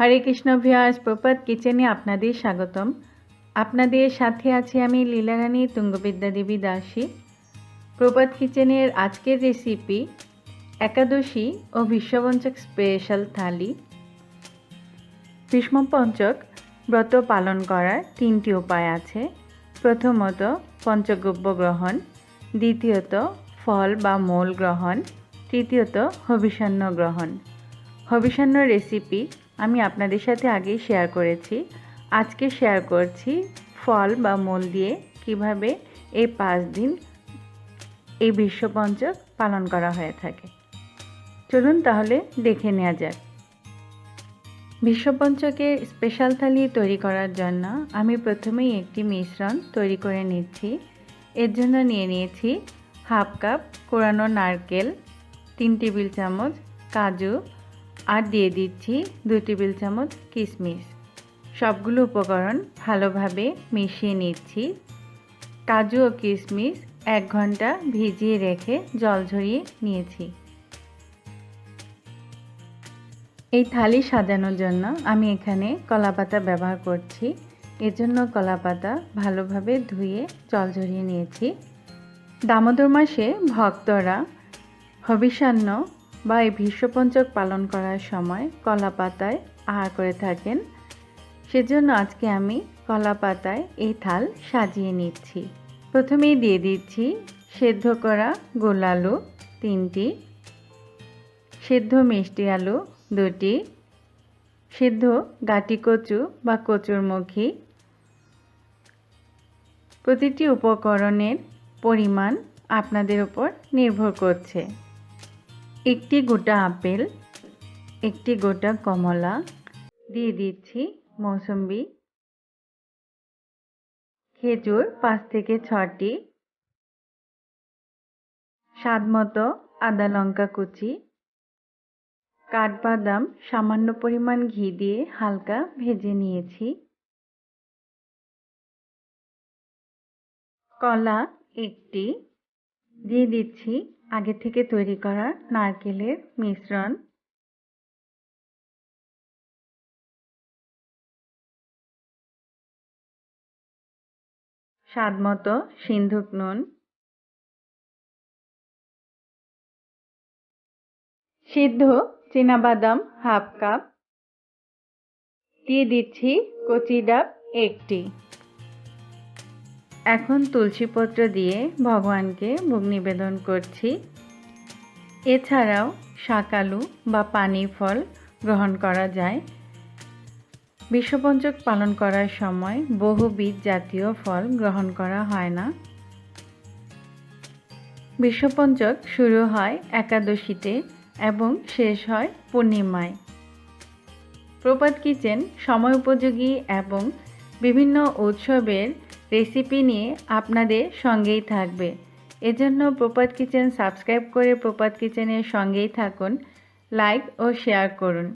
হরে কৃষ্ণ ভিয়াস প্রপাত কিচেনে আপনাদের স্বাগতম। আপনাদের সাথে আছি আমি লীলারানী তুঙ্গবিদ্যা দেবী দাসী। প্রপাত কিচেনের আজকের রেসিপি একাদশী ও বিশ্বপঞ্চক স্পেশাল থালি। ভীষ্মপঞ্চক ব্রত পালন করার তিনটি উপায় আছে। প্রথমত, পঞ্চগব্য গ্রহণ। দ্বিতীয়ত, ফল বা মূল গ্রহণ। তৃতীয়ত, হবিষান্ন গ্রহণ। হবিষান্ন রেসিপি আমি আপনাদের সাথে আগেই শেয়ার করেছি। আজকে শেয়ার করছি ফল বা মূল দিয়ে কীভাবে এই পাঁচ দিন এই বিশ্বপঞ্চক পালন করা হয়ে থাকে। চলুন তাহলে দেখে নেওয়া যাক। বিশ্বপঞ্চকের স্পেশাল থালি তৈরি করার জন্য আমি প্রথমেই একটি মিশ্রণ তৈরি করে নিচ্ছি। এর জন্য নিয়ে নিয়েছি হাফ কাপ কোরানো নারকেল, তিন টেবিল চামচ কাজু আর দিয়ে দিচ্ছি দুই টেবিল চামচ কিশমিশ। সবগুলো উপকরণ ভালোভাবে মিশিয়ে নিচ্ছি। কাজু ও কিশমিশ এক ঘণ্টা ভিজিয়ে রেখে জল ঝরিয়ে নিয়েছি। এই থালি সাজানোর জন্য আমি এখানে কলাপাতা ব্যবহার করছি। এর জন্য কলাপাতা ভালোভাবে ধুয়ে জল ঝরিয়ে নিয়েছি। দামোদর মাসে ভক্তরা হবিষান্ন বা এই ভীষ্মপঞ্চক পালন করার সময় কলা পাতায় আহার করে থাকেন। সেজন্য আজকে আমি কলা পাতায় এই থাল সাজিয়ে নিচ্ছি। প্রথমেই দিয়ে দিচ্ছি সেদ্ধ করা গোল আলু তিনটি, সেদ্ধ মিষ্টি আলু দুটি, সেদ্ধ গাটি কচু বা কচুরমুখী প্রতিটি উপকরণের পরিমাণ আপনাদের উপর নির্ভর করছে। একটি গোটা আপেল, একটি গোটা কমলা, দিয়ে দিচ্ছি মৌসুম্বি, খেজুর পাঁচ থেকে ছটি স্বাদ মতো আদা লঙ্কা কুচি, কাঠবাদাম সামান্য পরিমাণ ঘি দিয়ে হালকা ভেজে নিয়েছি, কলা একটি, দিয়ে দিচ্ছি আগে থেকে তৈরি করা নারকেলের মিশ্রণ। স্বাদ মতো সিন্ধুক নুন। সিদ্ধ বাদাম হাফ কাপ। দিয়ে দিচ্ছি কচি ডাব একটি। এখন তুলসীপত্র দিয়ে ভগবানকে ভোগ নিবেদন করছি। এছাড়াও শাকালু বা পানি ফল গ্রহণ করা যায়। বিশ্বপঞ্চক পালন করার সময় বহুবিধ জাতীয় ফল গ্রহণ করা হয় না। বিশ্বপঞ্চক শুরু হয় একাদশীতে এবং শেষ হয় পূর্ণিমায়। প্রপাত কিচেন, সময় উপযোগী এবং বিভিন্ন উৎসবের রেসিপি নিয়ে আপনাদের সঙ্গেই থাকবে। এজন্য প্রপাত কিচেন সাবস্ক্রাইব করে প্রপাত কিচেনের সঙ্গেই থাকুন, লাইক ও শেয়ার করুন।